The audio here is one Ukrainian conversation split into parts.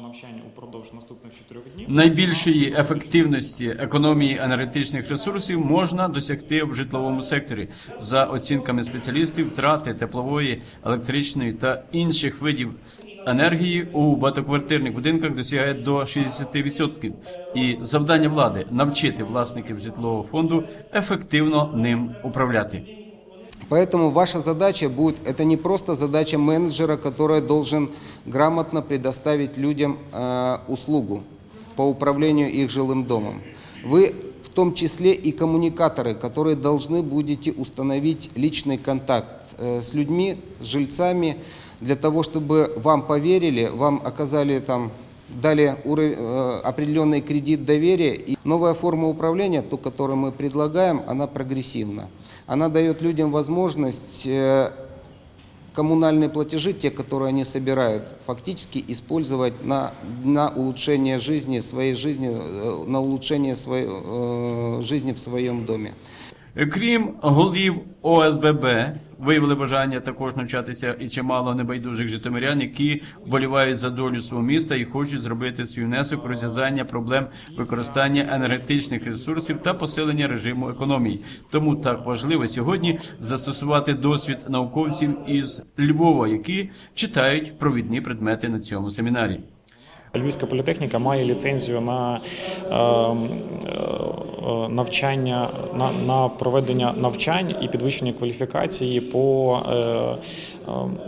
навчання упродовж наступних чотирьох днів. Найбільшої ефективності економії енергетичних ресурсів можна досягти в житловому секторі за оцінками спеціалістів. Втрати теплової, електричної та інших видів енергії у багатоквартирних будинках досягають до 60%. І завдання влади навчити власників житлового фонду ефективно ним управляти. Поэтому ваша задача будет, это не просто задача менеджера, который должен грамотно предоставить людям э, услугу по управлению их жилым домом. Вы в том числе и коммуникаторы, которые должны будете установить личный контакт э, с людьми, с жильцами, для того, чтобы вам поверили, вам оказали там дали э, определенный кредит доверия. И новая форма управления, ту, которую мы предлагаем, она прогрессивна. Она дает людям возможность э, коммунальные платежи, те, которые они собирают, фактически использовать на, на улучшение жизни, своей жизни, э, на улучшение своей, жизни в своем доме. Крім голів ОСББ, виявили бажання також навчатися і чимало небайдужих житомирян, які вболівають за долю свого міста і хочуть зробити свій внесок розв'язання проблем використання енергетичних ресурсів та посилення режиму економії. Тому так важливо сьогодні застосувати досвід науковців із Львова, які читають провідні предмети на цьому семінарі. Львівська політехніка має ліцензію на е, е, навчання на, проведення навчань і підвищення кваліфікації по е, е,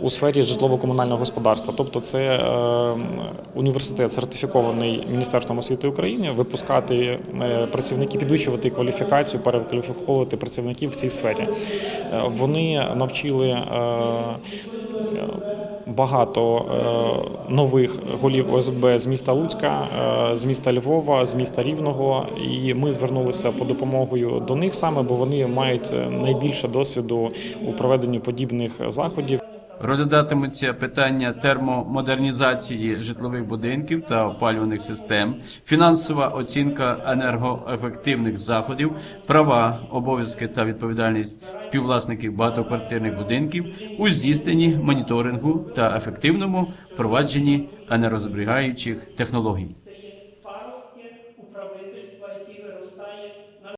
у сфері житлово-комунального господарства. Тобто, це е, університет сертифікований Міністерством освіти України, випускати працівників, підвищувати кваліфікацію, перекваліфіковувати працівників в цій сфері. Вони навчили. багато нових голів ОСБ з міста Луцька, е, з міста Львова, з міста Рівного. І ми звернулися по допомогою до них саме, бо вони мають е, найбільше досвіду у проведенні подібних заходів. Розглядатимуться питання термомодернізації житлових будинків та опалювальних систем, фінансова оцінка енергоефективних заходів, права, обов'язки та відповідальність співвласників багатоквартирних будинків у здійсненні моніторингу та ефективному впровадженні енергозберігаючих технологій.